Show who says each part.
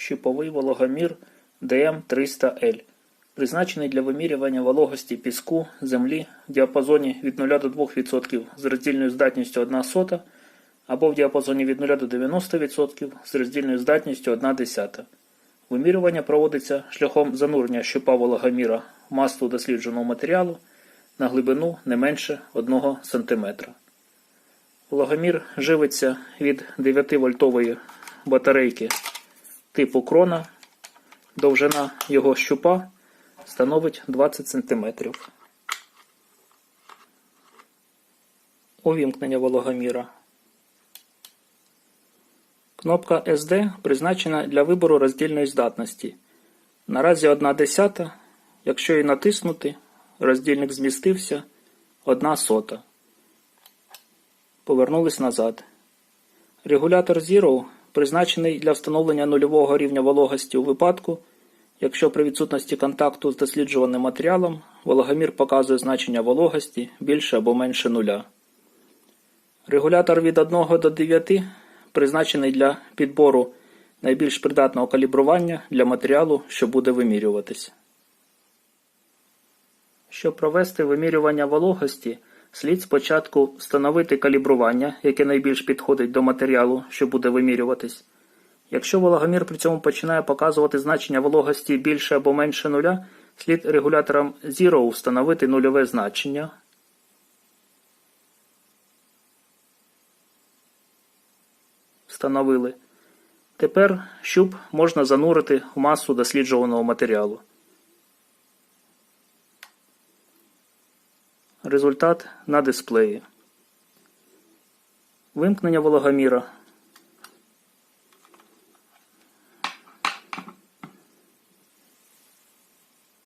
Speaker 1: щуповий вологомір DM300L, призначений для вимірювання вологості піску, землі в діапазоні від 0 до 2% з роздільною здатністю 1 сота або в діапазоні від 0 до 90% з роздільною здатністю 1 десята. Вимірювання проводиться шляхом занурення щупа вологоміра в масло дослідженого матеріалу на глибину не менше 1 см. Вологомір живиться від 9-вольтової батарейки типу крона. Довжина його щупа становить 20 см. Увімкнення вологоміра. Кнопка SD призначена для вибору роздільної здатності. Наразі 1 десята. Якщо її натиснути, роздільник змістився 1 сота. Повернулись назад. Регулятор Zero призначений для встановлення нульового рівня вологості у випадку, якщо при відсутності контакту з досліджуваним матеріалом вологомір показує значення вологості більше або менше нуля. Регулятор від 1 до 9 призначений для підбору найбільш придатного калібрування для матеріалу, що буде вимірюватись. Щоб провести вимірювання вологості, слід спочатку встановити калібрування, яке найбільш підходить до матеріалу, що буде вимірюватись. Якщо вологомір при цьому починає показувати значення вологості більше або менше нуля, слід регулятором Zero встановити нульове значення. Встановили. Тепер щуп можна занурити в масу досліджуваного матеріалу. Результат на дисплеї. Вимкнення вологоміра